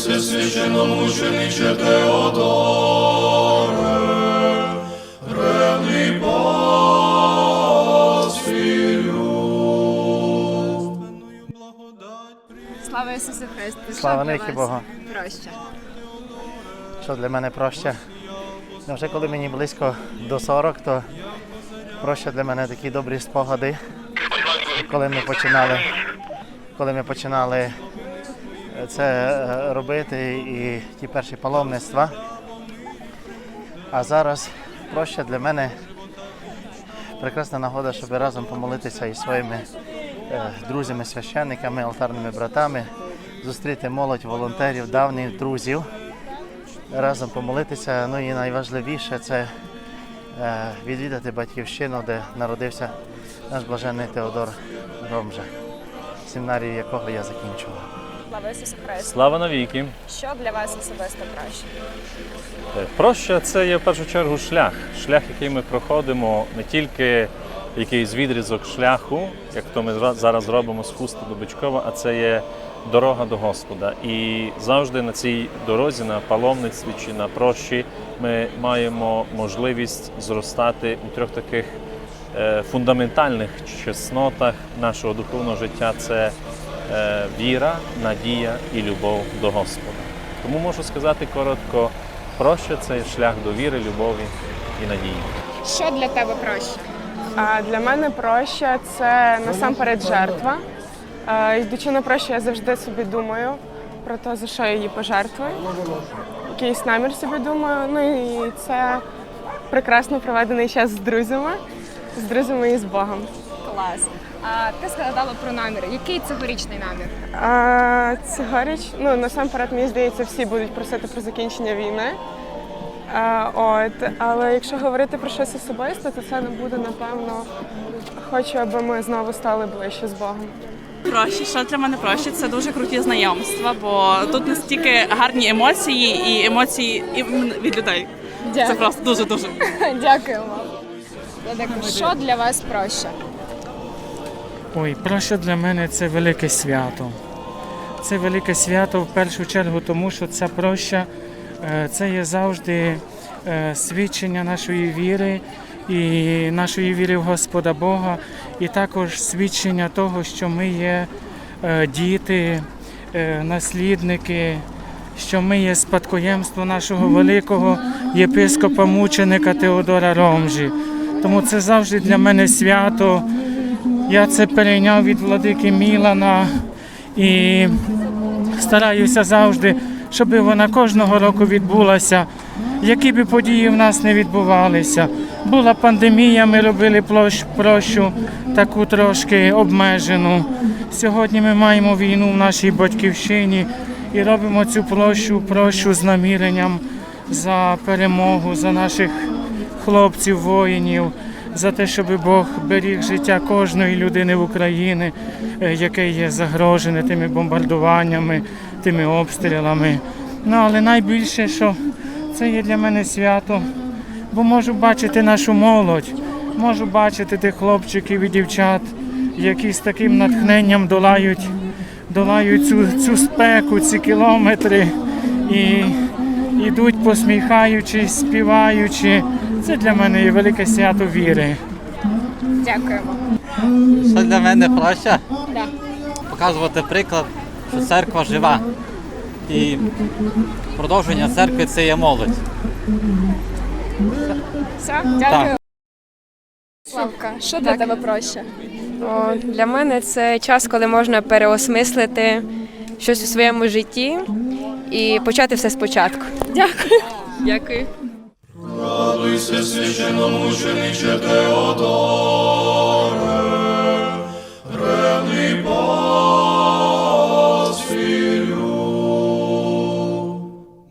Священномучениче Теодоре, ревний пастирю. Слава Ісусу Христу! Слава для навіки. Проща. Що для мене проще? Ну, вже коли мені близько до 40, то проще для мене такі добрі спогади. Коли ми починали, коли ми починали це е, робити і ті перші паломництва. А зараз проще для мене прекрасна нагода, щоб разом помолитися із своїми е, друзями, священниками, алтарними братами, зустріти молодь волонтерів, давніх друзів, разом помолитися. Ну і найважливіше це е, відвідати батьківщину, де народився наш блаженний Теодор Ромжа, семінарію якого я закінчував. Слава Ісусу Христу! Слава навіки! Що для вас особисто проща? Е, Проща це є в першу чергу шлях. Шлях, який ми проходимо, не тільки якийсь відрізок шляху, як то ми зараз робимо з Хуста до Бичкова, а це є дорога до Господа. І завжди на цій дорозі, на паломництві чи на прощі, ми маємо можливість зростати у трьох таких е, фундаментальних чеснотах нашого духовного життя. Це віра, надія і любов до Господа. Тому можу сказати коротко, проща це шлях до віри, любові і надії. Що для тебе проща? А для мене проща це насамперед жертва. Е, Йдучи на прощу, я завжди собі думаю про те, за що я її пожертвую. Якийсь намір собі думаю. Ну і це прекрасно проведений час з друзями, з друзями і з Богом. Клас. А ти згадала про намір. Який цьогорічний намір? А, цьогоріч, ну насамперед, мені здається, всі будуть просити про закінчення війни. А, от, але якщо говорити про щось особисте, то це не буде напевно. Хочу, аби ми знову стали ближче з Богом. Проще, що для мене проще, це дуже круті знайомства, бо тут настільки гарні емоції і емоції від людей. Це просто дуже дуже. Дякуємо. Владико, що для вас проща? Ой, проща для мене це велике свято. Це велике свято в першу чергу, тому що ця проща е, це є завжди е, свідчення нашої віри і нашої віри в Господа Бога, і також свідчення того, що ми є е, діти, наслідники, що ми є спадкоємство нашого великого єпископа мученика Теодора Ромжі. Тому це завжди для мене свято. Я це перейняв від владики Мілана і стараюся завжди, щоб вона кожного року відбулася, які б події в нас не відбувалися. Була пандемія, ми робили площ, прощу таку трошки обмежену. Сьогодні ми маємо війну в нашій батьківщині і робимо цю площу, прощу з наміренням за перемогу, за наших хлопців, воїнів, за те, щоб Бог беріг життя кожної людини в Україні, е, яке є загрожене тими бомбардуваннями, тими обстрілами. Ну, але найбільше, що це є для мене свято, бо можу бачити нашу молодь, можу бачити тих хлопчиків і дівчат, які з таким натхненням долають, долають цю, цю спеку, ці кілометри. І ідуть посміхаючись, співаючи. Це для мене є велике свято віри. Дякуємо. Що для мене проще? Да. Показувати приклад, що церква жива. І продовження церкви це є молодь. Все, дякую. Славка, що для тебе проща? О, для мене це час, коли можна переосмислити щось у своєму житті і почати все спочатку. Дякую. Дякую. Радуйся, священномучениче Теодоре,